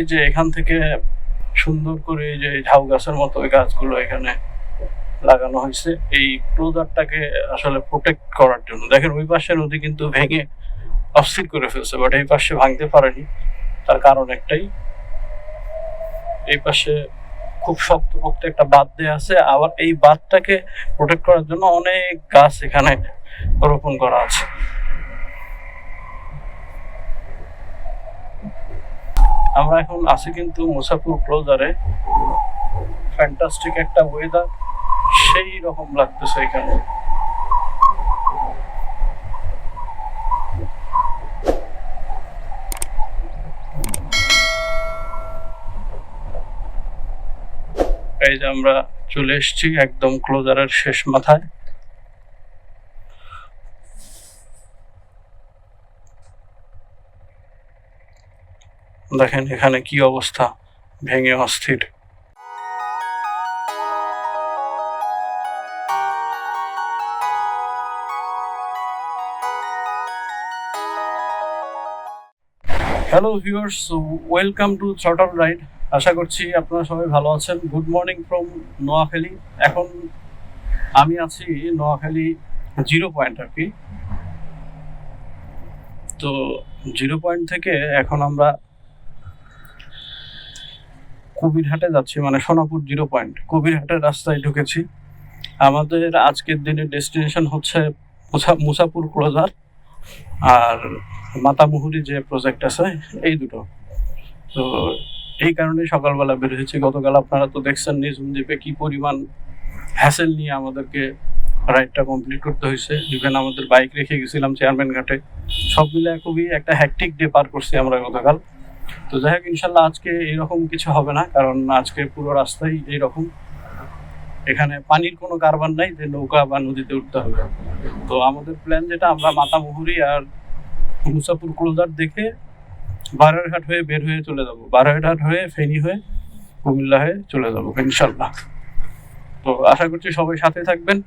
এই যে এখান থেকে সুন্দর করে যে ঝাউ গাছের মতো ওই গাছগুলো এখানে লাগানো হয়েছে, এই ক্লোজারটাকে আসলে প্রোটেক্ট করার জন্য। দেখেন ওই পাশে নদী কিন্তু ভেঙে অস্থির করে ফেলছে বাট এই পাশে ভাঙতে পারেনি। তার কারণ একটাই, এই পাশে খুব শক্ত পোক্ত একটা বাঁধ দেওয়া আছে, আবার এই বাঁধটাকে প্রোটেক্ট করার জন্য অনেক গাছ এখানে রোপণ করা আছে। আমরা এখন আছি কিন্তু মুসাফুর ক্লোজারে। ফ্যান্টাস্টিক একটা ওয়েদার সেই রকম লাগতেছে এখানে। এই যে আমরা চলে এসেছি একদম ক্লোজারের শেষ মাথায়। দেখেন এখানে কি অবস্থা। ভেঙে অস্থির। Hello viewers welcome to throttle ride আশা করছি আপনারা সবাই ভালো আছেন। Good morning from Noakhali. এখন আমি আছি নোয়াখালী জিরো পয়েন্ট আর কি। তো জিরো পয়েন্ট থেকে এখন আমরা কবিরহাটে যাচ্ছি মানে সোনাপুর জিরো পয়েন্ট। কবিরহাটের রাস্তায় ঢুকেছি। আমাদের আজকের দিনের ডেস্টিনেশন হচ্ছে মুসা- মুসাপুর ক্লোজার আর মাতামুহুরি যে প্রজেক্ট আছে, এই দুটো। তো এই কারণে সকালবেলা বের হয়েছি। গতকাল আপনারা তো দেখছেন নিঝুম দ্বীপে কি পরিমাণ হ্যাসেল নিয়ে আমাদেরকে রাইডটা কমপ্লিট করতে হয়েছে। ইভেন আমাদের বাইক রেখে গেছিলাম চেয়ারম্যান ঘাটে। সব মিলে খুবই একটা হ্যাকটিক ডে পার করছি আমরা গতকাল। তো যাই হোক, ইনশাল্লাহ আজকে এরকম কিছু হবে না, কারণ আজকে পুরো রাস্তাই এইরকম। এখানে পানির কোনো কারবার নাই, যে নৌকা বা নদীতে উঠতে হবে। তো আমাদের প্ল্যান যেটা, আমরা মাতামুহুরি আর মুসাপুর ক্লোজার দেখে বারোয়ারহাট হয়ে বের হয়ে চলে যাব। বারোয়ারহাট হয়ে, ফেনী হয়ে, কুমিল্লা হয়ে চলে যাব, ইনশাল্লাহ। তো আশা করছি সবাই সাথে থাকবেন।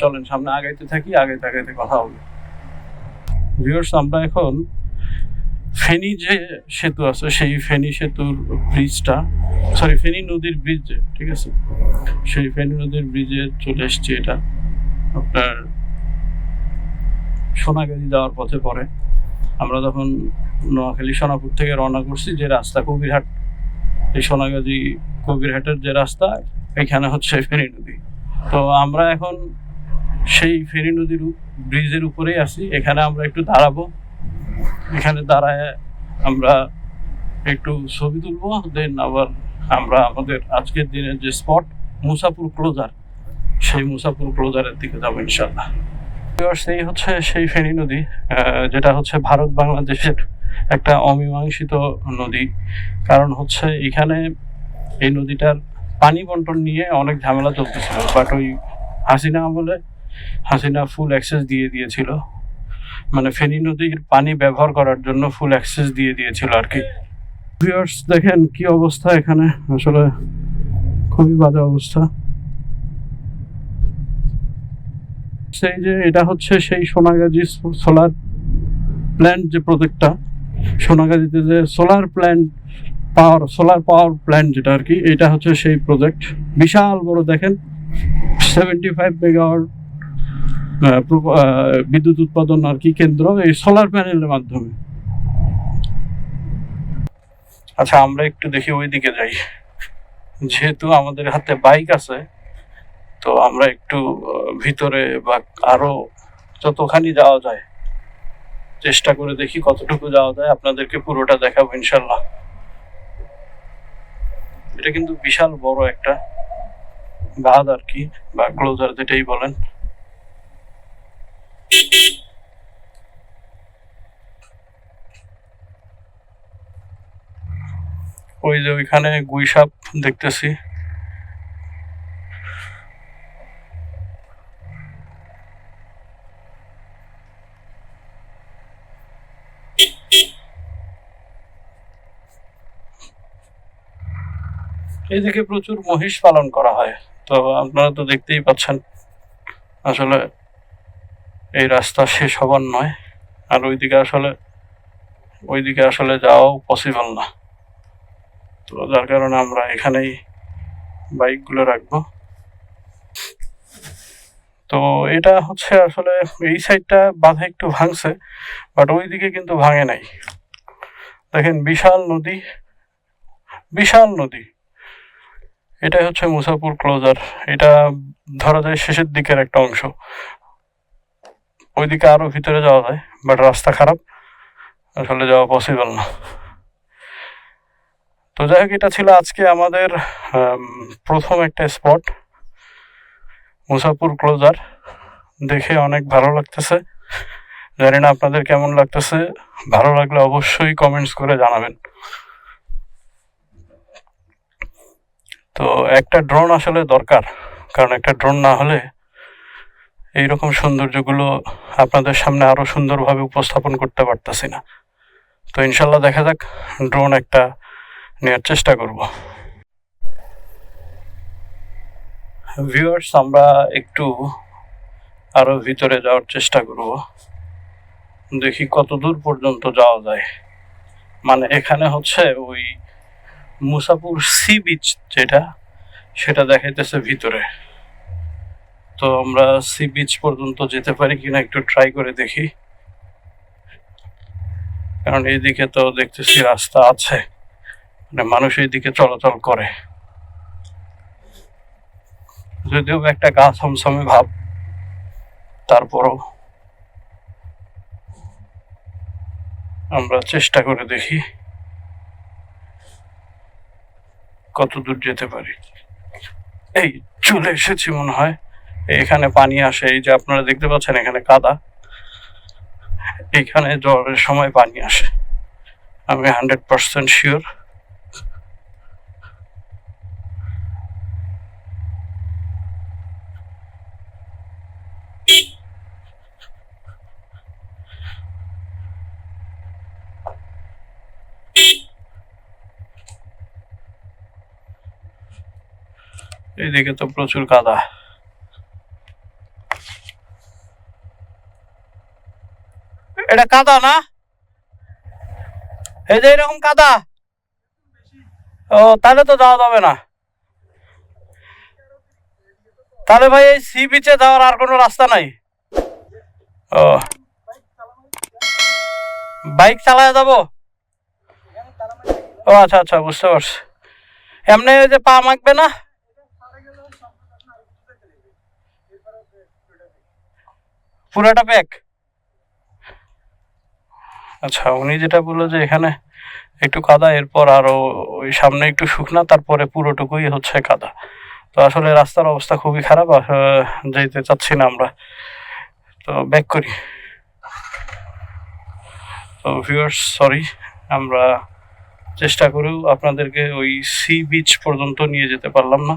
চলেন, সামনে আগাইতে থাকি, আগাইতে আগাইতে কথা হবে। ভিউয়ার্স আমরা এখন ফেনী যে সেতু আছে, সেই ফেনী সেতুর ব্রিজটা সরি ফেনী নদীর ব্রিজ ঠিক আছে? সেই ফেনী নদীর ব্রিজে চলে এসছি এটা। আপনার সোনাগাছি যাওয়ার পথে পড়ে। আমরা তখন নোয়াখালী, সোনাপুর থেকে রওনা করছি, যে রাস্তা কবিরহাট, এই সোনাগাজী কবিরহাটের যে রাস্তা, এখানে হচ্ছে ফেনী নদী। তো আমরা এখন সেই ফেনী নদীর ব্রিজের উপরেই আছি। এখানে আমরা একটু দাঁড়াবো। এখানে দাঁড়ায় আমরা একটু ছবি তুলবো দেন আবার আমরা আমাদের আজকের দিনের যে স্পট মুসাপুর ক্লোজার সেই মুসাপুর ক্লোজারের দিকে যাব ইনশাল্লাহ সেই হচ্ছে সেই ফেনী নদী যেটা হচ্ছে ভারত বাংলাদেশের একটা অমীমাংসিত নদী। কারণ হচ্ছে এখানে এই নদীটার পানি বন্টন নিয়ে অনেক ঝামেলা চলতেছিল বাট ওই হাসিনা আমলে হাসিনা ফুল অ্যাক্সেস দিয়ে দিয়েছিল। মানে ফেনী নদীর পানি ব্যবহার করার জন্য ফুল অ্যাক্সেস দিয়ে দিয়েছিল আর কি। ভিউয়ার্স দেখেন কি অবস্থা এখানে। আসলে খুবই বাজে অবস্থা। সেই যে এটা হচ্ছে সেই সোনাগাজী সোলার প্ল্যান্ট যে প্রজেক্টটা সোনাগাজীতে যে solar plant power solar power plant যেটা আর কি, এটা হচ্ছে সেই প্রজেক্ট বিশাল বড়, দেখেন সেভেন্টি ফাইভ মেগাওয়াট বিদ্যুৎ উৎপাদন আর কি কেন্দ্র এই সোলার প্যানেলের মাধ্যমে। আচ্ছা আমরা একটু দেখি ওইদিকে যাই। যেহেতু আমাদের হাতে বাইক আছে, তো আমরা একটু ভিতরে বা আরও যতখানি যাওয়া যায়, চেষ্টা করে দেখি কতটুকু যাওয়া যায়। আপনাদেরকে পুরোটা দেখাবো ইনশাল্লাহ এটা কিন্তু বিশাল বড় একটা বাঁধ আর কি, বা ক্লোজার যেটাই বলেন। ওই যে ওইখানে গুইসাপ দেখতেছি। এইদিকে প্রচুর মহিষ পালন করা হয়, তো আপনারা তো দেখতেই পাচ্ছেন। আসলে এই রাস্তা শেষ হবার নয়। আর ওইদিকে আসলে ওইদিকে আসলে যাওয়াও পসিবল না। তো যার কারণে আমরা এখানেই বাইকগুলো রাখব। তো এটা হচ্ছে আসলে এই সাইডটা বাঁধা একটু ভাঙছে বাট ওইদিকে কিন্তু ভাঙে নাই। দেখেন, বিশাল নদী বিশাল নদী। এটাই হচ্ছে মুসাপুর ক্লোজার এটা ধরা যায় শেষের দিকের একটা অংশ। ওইদিকে আরও ভিতরে যাওয়া যায় বাট রাস্তা খারাপ, আসলে যাওয়া পসিবল না। তো যাই হোক, এটা ছিল আজকে আমাদের প্রথম একটা স্পট মুসাপুর ক্লোজার দেখে অনেক ভালো লাগতেছে। জানি না আপনাদের কেমন লাগতেছে। ভালো লাগলে অবশ্যই কমেন্টস করে জানাবেন। তো একটা ড্রোন আসলে দরকার, কারণ একটা ড্রোন না হলে এইরকম সৌন্দর্যগুলো আপনাদের সামনে আরও সুন্দরভাবে উপস্থাপন করতে পারতেছি না। তো ইনশাল্লাহ দেখা যাক ড্রোন একটা নেওয়ার চেষ্টা করব। ভিউয়ার্স আমরা একটু আরও ভিতরে যাওয়ার চেষ্টা করব। দেখি কত দূর পর্যন্ত যাওয়া যায়। মানে এখানে হচ্ছে ওই মুসাপুর সি বিচ যেটা, সেটা দেখাইতেছে ভিতরে। তো আমরা সি বিচ পর্যন্ত যেতে পারি কিনা একটু ট্রাই করে দেখি। কারণ এইদিকে তো দেখতেছি রাস্তা আছে। মানে মানুষ এইদিকে চলাচল করে। যদিও একটা গা ছমছমে ভাব, তারপরও আমরা চেষ্টা করে দেখি কত দূর যেতে পারি। এই চলে এসেছি মনে হয়। এখানে পানি আসে, এই যে আপনারা দেখতে পাচ্ছেন এখানে কাদা। এখানে জ্বরের সময় পানি আসে। আমি হান্ড্রেড পার্সেন্ট শিওর। এইদিকে তো প্রচুর কাদা। এটা কাদা না? এই যে এরকম কাদা। ও, তাহলে তো যাওয়া যাবে না। তাহলে ভাই এই সি বিচে যাওয়ার আর কোনো রাস্তা নাই? ও। বাইক চালায় যাব? ও আচ্ছা আচ্ছা বুঝতে পারছি। এমনি ওই যে পা মাখবে না? পুরাটা প্যাক আচ্ছা উনি যেটা বলল যে এখানে একটু কাদা, এরপর আরও ওই সামনে একটু শুকনা, তারপরে পুরোটুকুই হচ্ছে কাদা। তো আসলে রাস্তার অবস্থা খুবই খারাপ যেতে চাচ্ছি না আমরা। তো ব্যাক করি। তো ভিউয়ার্স সরি আমরা চেষ্টা করেও আপনাদেরকে ওই সি বিচ পর্যন্ত নিয়ে যেতে পারলাম না।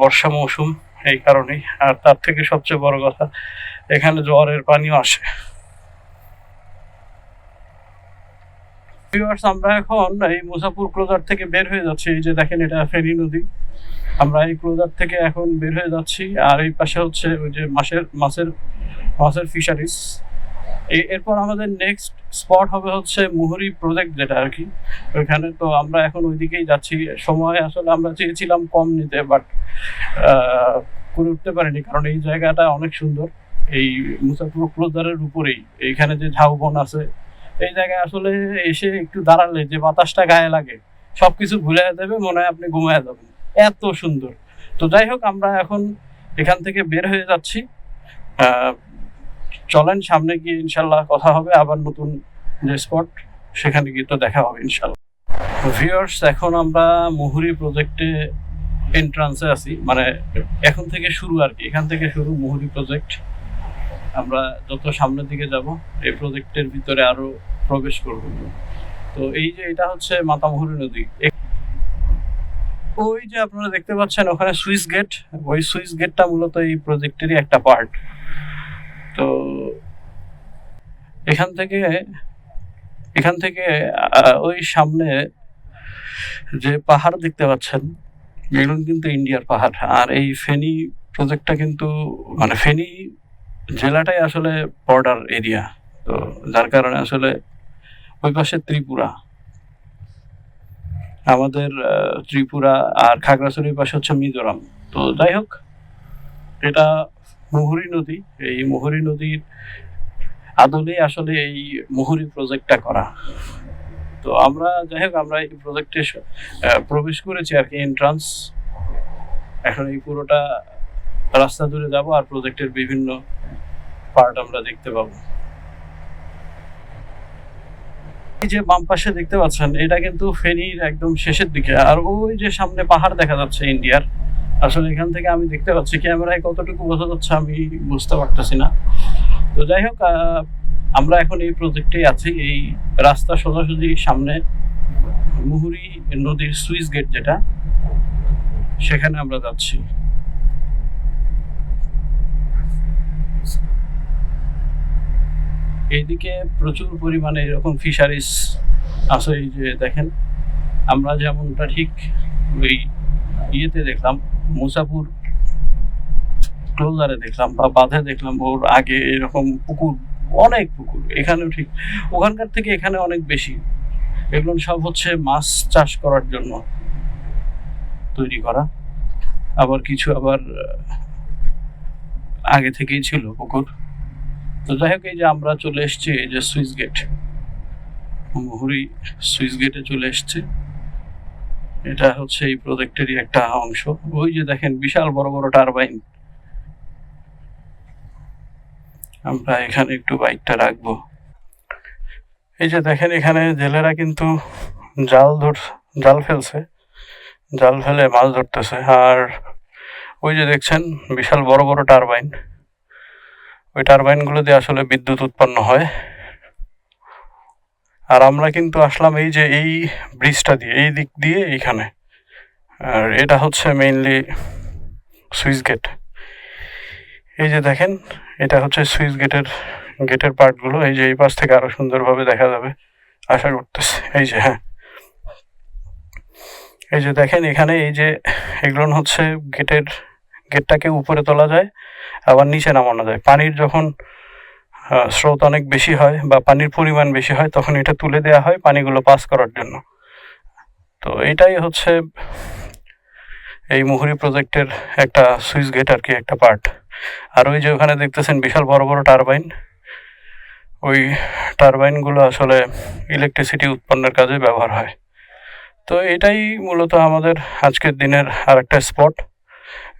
বর্ষা মৌসুম, এই কারণেই। আর তার থেকে সবচেয়ে বড় কথা, এখানে জ্বরের পানিও আসে। আমরা এখন এই মুসাপুর ক্লোজার থেকে বের হয়ে যাচ্ছি। এই যে দেখেন, এটা ফেনী নদী। আমরা এই ক্লোজার থেকে এখন বের হয়ে যাচ্ছি। আর এই পাশে হচ্ছে ওই যে মাছের মাছের মাছের ফিশারিজ এরপর আমাদের নেক্সট স্পট হবে হচ্ছে মুহুরি প্রজেক্ট যেটা আর কি। ওইখানে তো আমরা এখন ওইদিকেই যাচ্ছি। সময় আসলে আমরা চেয়েছিলাম কম নিতে বাট করে উঠতে পারিনি। কারণ এই জায়গাটা অনেক সুন্দর। এই মুসাফুর ক্লোজারের উপরেই। এইখানে যে ঝাউবন আছে এই জায়গায় আসলে এসে একটু দাঁড়ালে যে বাতাসটা গায়ে লাগে, সবকিছু ভুলে দেবে মনে হয় আপনি ঘুমায় যাবেন। এত সুন্দর। তো যাই হোক, আমরা এখন এখান থেকে বের হয়ে যাচ্ছি। চলেন, সামনে গিয়ে ইনশাল্লাহ কথা হবে, আবার নতুন যে স্পট সেখানে গিয়ে তো দেখা হবে ইনশাল্লাহ। ভিউয়ার্স এখন আমরা মুহুরি প্রজেক্টে এন্ট্রান্সে আছি। মানে এখন থেকে শুরু আর কি, এখান থেকে শুরু মুহুরি প্রজেক্ট আমরা যত সামনের দিকে যাব, এই প্রজেক্টের ভিতরে আরও প্রবেশ করব। তো এই যে এটা হচ্ছে মাতামুহুরি নদী। ওই যে আপনারা দেখতে পাচ্ছেন, ওখানে সুইস গেট। ওই সুইস গেটটা মূলত এই প্রজেক্টেরই একটা পার্ট তো এখান থেকে এখান থেকে ওই সামনে যে পাহাড় দেখতে পাচ্ছেন, এগুলো কিন্তু ইন্ডিয়ার পাহাড়। আর এই ফেনী প্রজেক্টটা কিন্তু মানে ফেনী জেলাটাই আসলে বর্ডার এরিয়া তো যার কারণে আসলে ওই পাশে ত্রিপুরা। আমাদের ত্রিপুরা আর খাগড়াছড়ির পাশে হচ্ছে মিজোরাম। তো যাই হোক, এটা মুহুরী নদী। এই মুহুরী নদীর আদলে আসলে এই মুহুরী প্রজেক্টটা করা। তো আমরা, যাই হোক, আমরা এই প্রজেক্টে প্রবেশ করেছি আর কি এন্ট্রান্স এখন এই পুরোটা রাস্তা ধরে যাব আর প্রজেক্টের বিভিন্ন পার্ট আমরা দেখতে পাবো। এই যে বাম পাশে দেখতে পাচ্ছেন, এটা কিন্তু ফেনীর একদম শেষের দিকে। আর ওই যে সামনে পাহাড় দেখা যাচ্ছে ইন্ডিয়ার। আসলে এখান থেকে আমি দেখতে পাচ্ছি, ক্যামেরায় কতটুকু বোঝা যাচ্ছে আমি বুঝতে পারতেছি না। তো যাই হোক আমরা এখন এই প্রজেক্টে আছি, এই রাস্তা সোজাসুজি সামনে মুহুরি নদীর সুইচ গেট যেটা, সেখানে আমরা যাচ্ছি। এইদিকে প্রচুর পরিমাণে এরকম ফিশারিজ আছে এই যে দেখেন। আমরা যেমনটা ঠিক ওই ইয়েতে দেখলাম, মুসাপুর ক্লোজারে দেখলাম বা বাঁধে দেখলাম, ওর আগে এরকম পুকুর, অনেক পুকুর। এখানেও ঠিক। ওখানকার থেকে এখানে অনেক বেশি। এগুলো সব হচ্ছে মাছ চাষ করার জন্য তৈরি করা। আবার কিছু আবার আগে থেকেই ছিল পুকুর। তো যাই হোক, এই যে আমরা চলে এসেছি, এই যে সুইচ গেট। মুহুরি সুইচ গেটে চলে এসেছি। এটা হচ্ছে এই প্রজেক্টেরই একটা অংশ। ওই যে দেখেন, বিশাল বড় বড় টারবাইন। আমরা এখানে একটু বাইকটা রাখব। এই যে দেখেন, এখানে জেলেরা কিন্তু জাল ধর, জাল ফেলছে। জাল ফেলে মাছ ধরতেছে। আর ওই যে দেখছেন, বিশাল বড় বড় টারবাইন। ওই টারবাইনগুলো দিয়ে আসলে বিদ্যুৎ উৎপন্ন হয়। আর আমরা কিন্তু আসলাম এই যে এই ব্রিজটা দিয়ে, এই দিক দিয়ে এইখানে। আর এটা হচ্ছে মেইনলি সুইচ গেট। এই যে দেখেন, এটা হচ্ছে সুইচ গেটের গেটের পার্টগুলো। এই যে এই পাশ থেকে আরও সুন্দরভাবে দেখা যাবে। আশা করতেছি, এই যে হ্যাঁ। এই যে দেখেন, এখানে এই যে, এগুলো হচ্ছে গেটের গেটটাকে উপরে তোলা যায়, আবার নিচে নামানো যায়। পানির যখন স্রোত অনেক বেশি হয় বা পানির পরিমাণ বেশি হয়, তখন এটা তুলে দেওয়া হয় পানিগুলো পাস করার জন্য। তো এটাই হচ্ছে এই মুহুরি প্রজেক্টের একটা সুইচ গেট আর কি, একটা পার্ট। আর ওই যে ওখানে দেখতেছেন বিশাল বড় বড় টারবাইন। ওই টারবাইনগুলো আসলে ইলেকট্রিসিটি উৎপন্নের কাজে ব্যবহার হয়। তো এটাই মূলত আমাদের আজকের দিনের আরেকটা স্পট।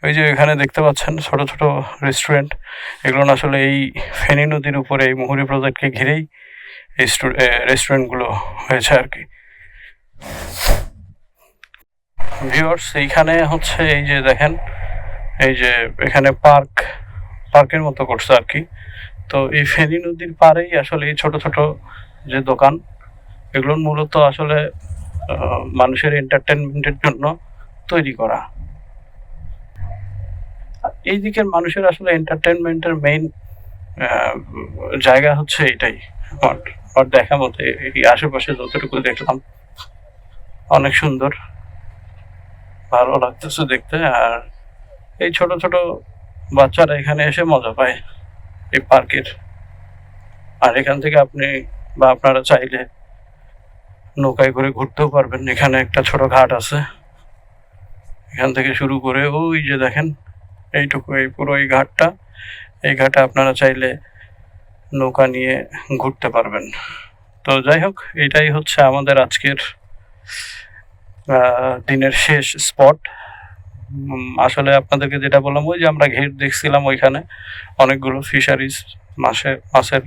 ওই যে এখানে দেখতে পাচ্ছেন ছোট ছোট রেস্টুরেন্ট এগুলো আসলে এই ফেনী নদীর উপরে, এই মুহুরী প্রজেক্টকে ঘিরেই রেস্টুরেন্টগুলো হয়েছে আর কি। ভিউয়ার্স এইখানে হচ্ছে এই যে দেখেন, এই যে এখানে পার্ক পার্কের মতো করছে আর কি। তো এই ফেনী নদীর পাড়েই আসলে এই ছোট ছোট যে দোকান এগুলো মূলত আসলে মানুষের এন্টারটেনমেন্টের জন্য তৈরি করা। এই দিকের মানুষের আসলে এন্টারটেনমেন্টের মেইন জায়গা হচ্ছে এটাই। আমার দেখা মতে এই আশেপাশে যতটুকু দেখলাম, অনেক সুন্দর। ভালো লাগতেছে দেখতে। আর এই ছোট ছোট বাচ্চারা এখানে এসে মজা পায় এই পার্কের। আর এখান থেকে আপনি বা আপনারা চাইলে নৌকায় করে ঘুরতেও পারবেন। এখানে একটা ছোট ঘাট আছে। এখান থেকে শুরু করে ওই যে দেখেন এইটুকু, এই পুরো এই ঘাটটা। এই ঘাটে আপনারা চাইলে নৌকা নিয়ে ঘুরতে পারবেন। তো যাই হোক, এটাই হচ্ছে আমাদের আজকের দিনের শেষ স্পট। আসলে আপনাদেরকে যেটা বললাম, ওই যে আমরা ঘের দেখছিলাম ওইখানে। অনেকগুলো ফিশারিজ মাছের মাছের,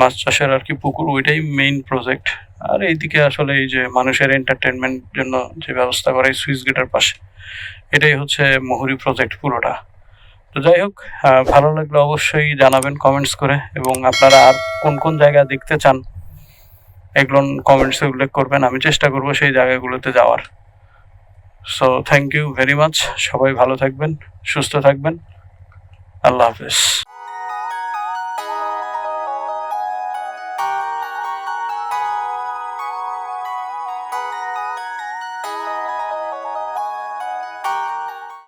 মাছ চাষের আর কি পুকুর, ওইটাই মেইন প্রজেক্ট আর এইদিকে আসলে এই যে মানুষের এন্টারটেনমেন্ট জন্য যে ব্যবস্থা করে সুইচ গেটের পাশে, এটাই হচ্ছে মহুরি প্রজেক্ট পুরোটা। তো যাই হোক ভালো লাগলে অবশ্যই জানাবেন কমেন্টস করে এবং আপনারা আর কোন কোন জায়গা দেখতে চান, এগুলো কমেন্টসে উল্লেখ করবেন। আমি চেষ্টা করব সেই জায়গাগুলোতে যাওয়ার। So thank you very much সবাই ভালো থাকবেন, সুস্থ থাকবেন। আল্লাহ হাফেজ।